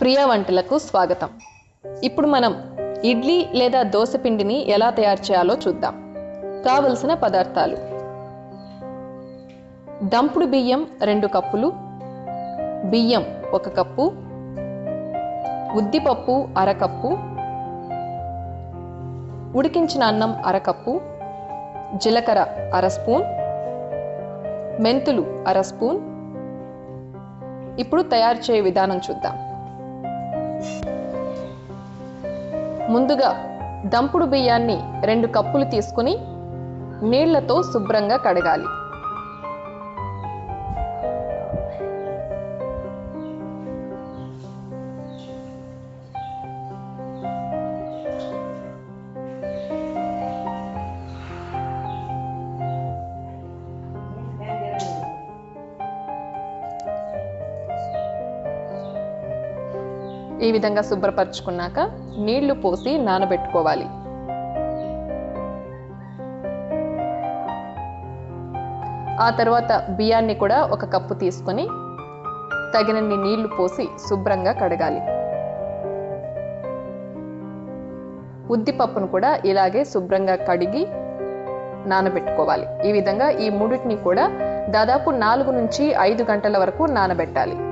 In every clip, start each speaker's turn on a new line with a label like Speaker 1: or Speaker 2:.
Speaker 1: ప్రియ వంటలకు స్వాగతం. ఇప్పుడు మనం ఇడ్లీ లేదా దోశ పిండిని ఎలా తయారు చేయాలో చూద్దాం. కావలసిన పదార్థాలు. దంపుడు బియ్యం రెండు కప్పులు. బియ్యం ఒక కప్పు. ఉద్దిపప్పు అరకప్పు. ఉడికించిన అన్నం అరకప్పు. జీలకర్ర అర స్పూన్. మెంతులు అర స్పూన్. ఇప్పుడు తయారు చేయే విధానం చూద్దాం. ముందుగా దంపుడు బియ్యాన్ని రెండు కప్పులు తీసుకుని నీళ్ళతో శుభ్రంగా కడగాలి. ఈ విధంగా శుభ్రపరచుకున్నాక నీళ్ళు పోసి నానబెట్టుకోవాలి. ఆ తర్వాత బియ్యాన్ని కూడా ఒక కప్పు తీసుకొని తగినన్ని నీళ్ళు పోసి శుభ్రంగా కడగాలి. ఉద్దిపప్పును కూడా ఇలాగే శుభ్రంగా కడిగి నానబెట్టుకోవాలి. ఈ విధంగా ఈ మూడింటిని కూడా దాదాపు నాలుగు నుంచి ఐదు గంటల వరకు నానబెట్టాలి.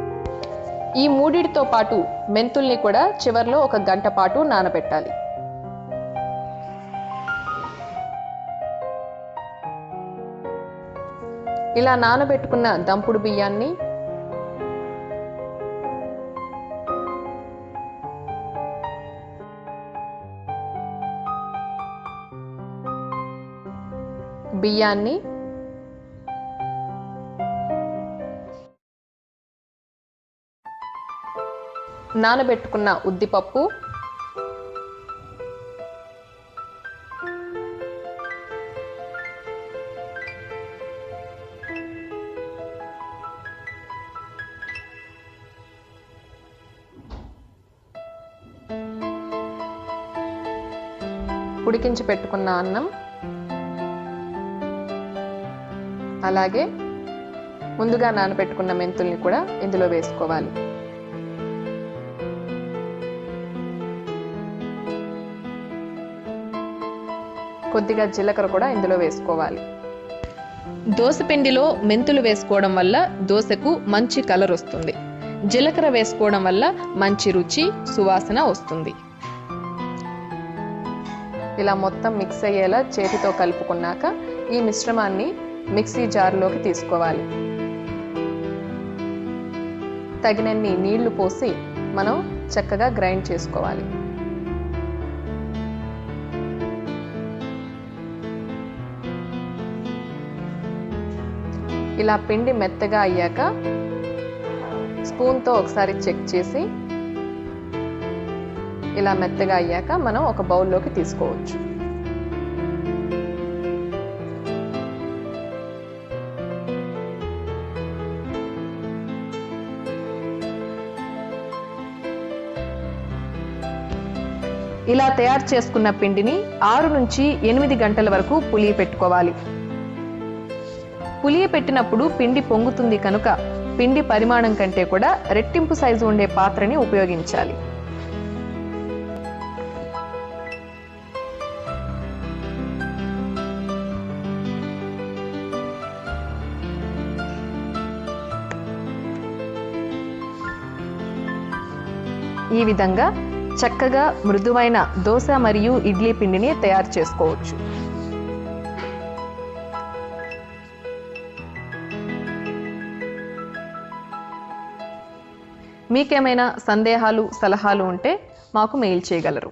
Speaker 1: ఈ మూడిటితో పాటు మెంతుల్ని కూడా చివర్లో ఒక గంట పాటు నానబెట్టాలి. ఇలా నానబెట్టుకున్న దంపుడు బియ్యాన్ని బియ్యాన్ని నానబెట్టుకున్న ఉద్దిపప్పు. ఉడికించి పెట్టుకున్న అన్నం. అలాగే ముందుగా నానబెట్టుకున్న మెంతుల్ని కూడా ఇందులో వేసుకోవాలి. కొద్దిగా జీలకర్ర కూడా ఇందులో వేసుకోవాలి. దోశ పిండిలో మెంతులు వేసుకోవడం వల్ల దోశకు మంచి కలర్ వస్తుంది. జీలకర్ర వేసుకోవడం వల్ల మంచి రుచి సువాసన వస్తుంది. ఇలా మొత్తం మిక్స్ అయ్యేలా చేతితో కలుపుకున్నాక ఈ మిశ్రమాన్ని మిక్సీ జార్లోకి తీసుకోవాలి. తగినన్ని నీళ్ళు పోసి మనం చక్కగా గ్రైండ్ చేసుకోవాలి. ఇలా పిండి మెత్తగా అయ్యాక స్పూన్తో ఒకసారి చెక్ చేసి ఇలా మెత్తగా అయ్యాక మనం ఒక బౌల్లోకి తీసుకోవచ్చు. ఇలా తయారు చేసుకున్న పిండిని ఆరు నుంచి ఎనిమిది గంటల వరకు పులియ పులియపెట్టినప్పుడు పిండి పొంగుతుంది కనుక పిండి పరిమాణం కంటే కూడా రెట్టింపు సైజు ఉండే పాత్రని ఉపయోగించాలి. ఈ విధంగా చక్కగా మృదువైన దోశ మరియు ఇడ్లీ పిండిని తయారు చేసుకోవచ్చు. మీకేమైనా సందేహాలు సలహాలు ఉంటే మాకు మెయిల్ చేయగలరు.